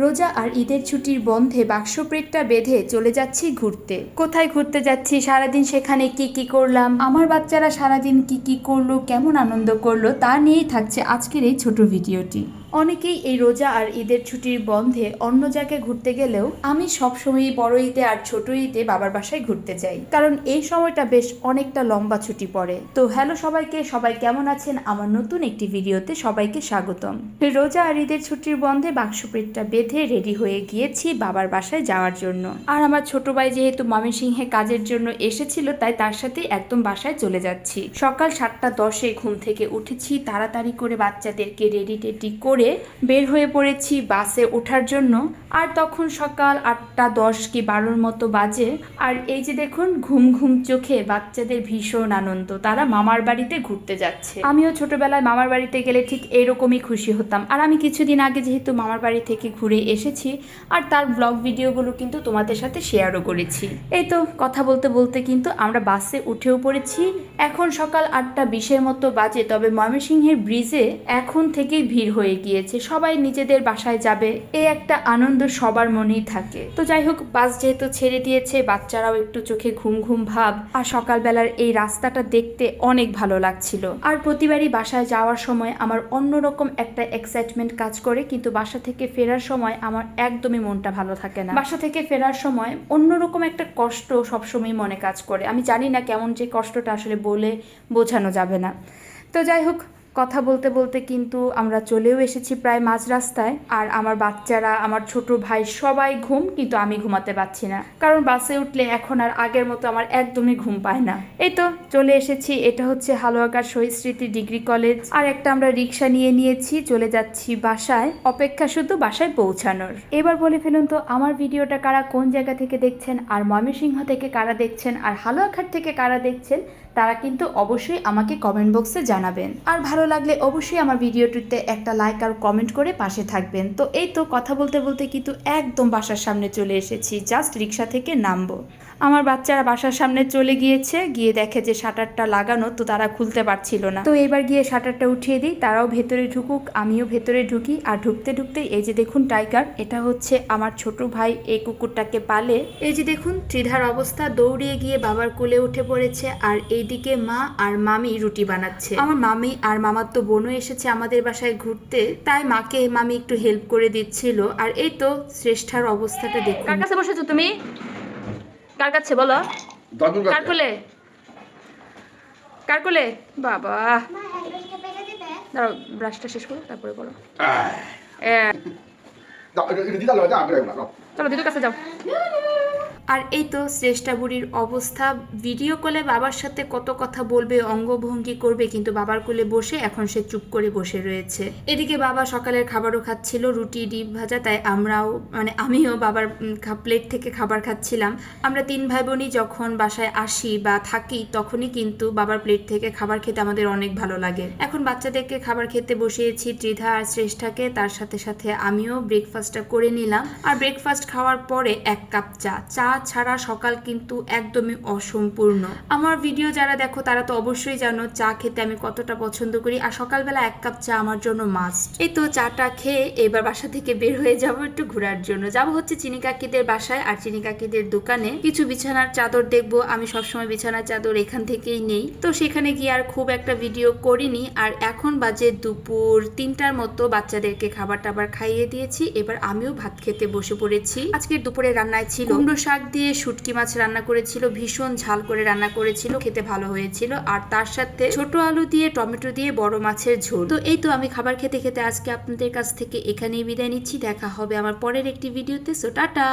রোজা আর ঈদের ছুটির বন্ধে বাক্স পেটটা বেঁধে চলে যাচ্ছি ঘুরতে। কোথায় ঘুরতে যাচ্ছি, সারাদিন সেখানে কি কি করলাম, আমার বাচ্চারা সারাদিন কি কি করল, কেমন আনন্দ করল তা নিয়েই থাকছে আজকের এই ছোট ভিডিওটি। অনেকেই এই রোজা আর ঈদের ছুটির বন্ধে অন্য জায়গায় ঘুরতে গেলেও আমি সবসময়ই বড় ঈদে আর ছোট ঈদে বাবার বাসায় ঘুরতে যাই। কারণ এই সময়টা বেশ অনেকটা লম্বা ছুটি পড়ে। তো হ্যালো সবাইকে, সবাই কেমন আছেন? আমার নতুন একটি ভিডিওতে সবাইকে স্বাগতম। রোজা আর ঈদের ছুটির বন্ধে বাক্স পেটটা বেঁধে রেডি হয়ে গিয়েছি বাবার বাসায় যাওয়ার জন্য। আর আমার ছোট ভাই যেহেতু ময়মনসিংহে কাজের জন্য এসেছিল, তাই তার সাথে একদম বাসায় চলে যাচ্ছি। সকাল সাতটা দশে ঘুম থেকে উঠেছি, তাড়াতাড়ি করে বাচ্চাদেরকে রেডি টেডি করে বের হয়ে পড়েছি বাসে ওঠার জন্য। আর তখন সকাল আটটা দশ কি বারোর মতো বাজে। আর এই যে দেখুন, ঘুম ঘুম চোখে বাচ্চাদের ভীষণ আনন্দ। তারা মামার বাড়িতে ঘুরতে যাচ্ছে। আমিও ছোটবেলায় মামার বাড়িতে গেলে ঠিক এরকমই খুশি হতাম। আর আমি কিছুদিন আগে যেহেতু মামার বাড়ি থেকে ঘুরে এসেছি, আর তার ব্লগ ভিডিওগুলো কিন্তু তোমাদের সাথে শেয়ারও করেছি। এই তো কথা বলতে বলতে কিন্তু আমরা বাসে উঠেও পড়েছি। এখন সকাল আটটা বিশের মতো বাজে, তবে ময়মনসিংহের ব্রিজে এখন থেকেই ভিড় হয়ে গিয়েছে সবাই নিজেদের বাসায় যাবে এই একটা আনন্দ সবার মনেই থাকে। তো যাই হোক, বাস যেহেতু ছেড়ে দিয়েছে, বাচ্চারাও একটু চোখে ঘুম ঘুম ভাব, আর সকালবেলার এই রাস্তাটা দেখতে অনেক ভালো লাগছিল। আর প্রতিবারই বাসায় যাওয়ার সময় আমার অন্যরকম একটা এক্সাইটমেন্ট কাজ করে, কিন্তু বাসা থেকে ফেরার সময় আমার একদমই মনটা ভালো থাকে না। বাসা থেকে ফেরার সময় অন্যরকম একটা কষ্ট সবসময় মনে কাজ করে। আমি জানি না কেমন যে কষ্টটা আসলে বলে বোঝানো যাবে না। তো যাই হোক কথা বলতে বলতে কিন্তু আমরা চলেও এসেছি প্রায় মাঝ রাস্তায়, আর আমার বাচ্চারা, আমার ছোট ভাই সবাই ঘুম, কিন্তু আমি ঘুমাতে পারছি না। কারণ বাসে উঠলে এখন আর আগের মতো আমার একদমই ঘুম পায় না। এই তো চলে এসেছি, এটা হচ্ছে হালুয়াকার শহীদ স্মৃতি ডিগ্রি কলেজ। আর একটা আমরা রিক্সা নিয়ে নিয়েছি, চলে যাচ্ছি বাসায়। অপেক্ষা শুধু বাসায় পৌঁছানোর। এবার বলে ফেলুন তো, আমার ভিডিওটা কারা কোন জায়গা থেকে দেখছেন, আর ময়মনসিংহ থেকে কারা দেখছেন, আর হালুয়াঘাট থেকে কারা দেখছেন তারা কিন্তু অবশ্যই আমাকে কমেন্ট বক্সে জানাবেন। আর ভালো লাগলে অবশ্যই আমার ভিডিওটিতে একটা লাইক আর কমেন্ট করে পাশে থাকবেন। তো এই তো কথা বলতে বলতে কিন্তু একদম বাসার সামনে চলে এসেছি জাস্ট রিক্সা থেকে নামবো। আমার বাচ্চারা বাসার সামনে চলে গিয়েছে, গিয়ে দেখে যে শাটারটা লাগানো, তো তারা খুলতে পারছিল না। তো এবার গিয়ে শাটারটা উঠিয়ে দিই, তারাও ভেতরে ঢুকুক, আমিও ভেতরে ঢুকি। আর ঢুকতে ঢুকতে এই যে দেখুন টাইগার এটা হচ্ছে আমার ছোট ভাই, এই কুকুরটাকে পালে। এই যে দেখুন, ত্রিধার অবস্থা, দৌড়িয়ে গিয়ে বাবার কোলে উঠে পড়েছে। আর এইদিকে মা আর মামি রুটি বানাচ্ছে আমার মামি আর মামার তো বোনও এসেছে আমাদের বাসায় ঘুরতে তাই মাকে মামি একটু হেল্প করে দিচ্ছিল আর এই তো শ্রেষ্ঠার অবস্থাটা দেখুন কার কাছে বসেছো তুমি কার কাছে বলো কার কোলে কার কোলে বাবা দাঁড়াও ব্রাশটা শেষ করো তারপরে বলো। চলো দিদুর কাছে যাও আর এই তো শ্রেষ্ঠা বুড়ির অবস্থা। ভিডিও কলে বাবার সাথে কত কথা বলবে, অঙ্গভঙ্গি করবে, কিন্তু বাবার কোলে বসে এখন সে চুপ করে বসে রয়েছে। এদিকে বাবা সকালের খাবারও খাচ্ছিল, রুটি, ডিম ভাজা, তাই আমরাও মানে আমিও বাবার প্লেট থেকে খাবার খাচ্ছিলাম। আমরা তিন ভাই বোনই যখন বাসায় আসি বা থাকি, তখনই কিন্তু বাবার প্লেট থেকে খাবার খেতে আমাদের অনেক ভালো লাগে। এখন বাচ্চাদেরকে খাবার খেতে বসিয়েছি ত্রিধা আর শ্রেষ্ঠাকে, তার সাথে সাথে আমিও ব্রেকফাস্টটা করে নিলাম। আর ব্রেকফাস্ট খাওয়ার পরে এক কাপ চা। চা ছাড়া সকাল কিন্তু একদমই অসম্পূর্ণ। আমার ভিডিও যারা দেখো তারা তো অবশ্যই জানো চা খেতে আমি কতটা পছন্দ করি। আর সকালবেলা এক কাপ চা আমার জন্য মাস্ট এই তো চাটা খেয়ে এবার বাসা থেকে বের হয়ে যাব একটু ঘোরার জন্য। যাব হচ্ছে চিনি কাকিদের বাসায় আর চিনি কাকিদের দোকানে। কিছু বিছানার চাদর দেখব। আমি সবসময় বিছানার চাদর এখান থেকেই নেই। তো সেখানে গিয়ে আর খুব একটা ভিডিও করিনি। আর এখন বাজে দুপুর তিনটার মতো। বাচ্চাদেরকে খাবার টাবার খাইয়ে দিয়েছি। এবার আমিও ভাত খেতে বসে পড়েছি। আজকের দুপুরে রান্নায় ছিল কুমড়ো শাক দিয়ে শুটকি মাছ রান্না করেছিল, ভীষণ ঝাল করে রান্না করেছিল, খেতে ভালো হয়েছিল। আর তার সাথে ছোট আলু দিয়ে, টমেটো দিয়ে বড় মাছের ঝোল। তো এই তো আমি খাবার খেতে খেতে আজকে আপনাদের কাছ থেকে এখানেই বিদায় নিচ্ছি। দেখা হবে আমার পরের একটি ভিডিওতে। So tata!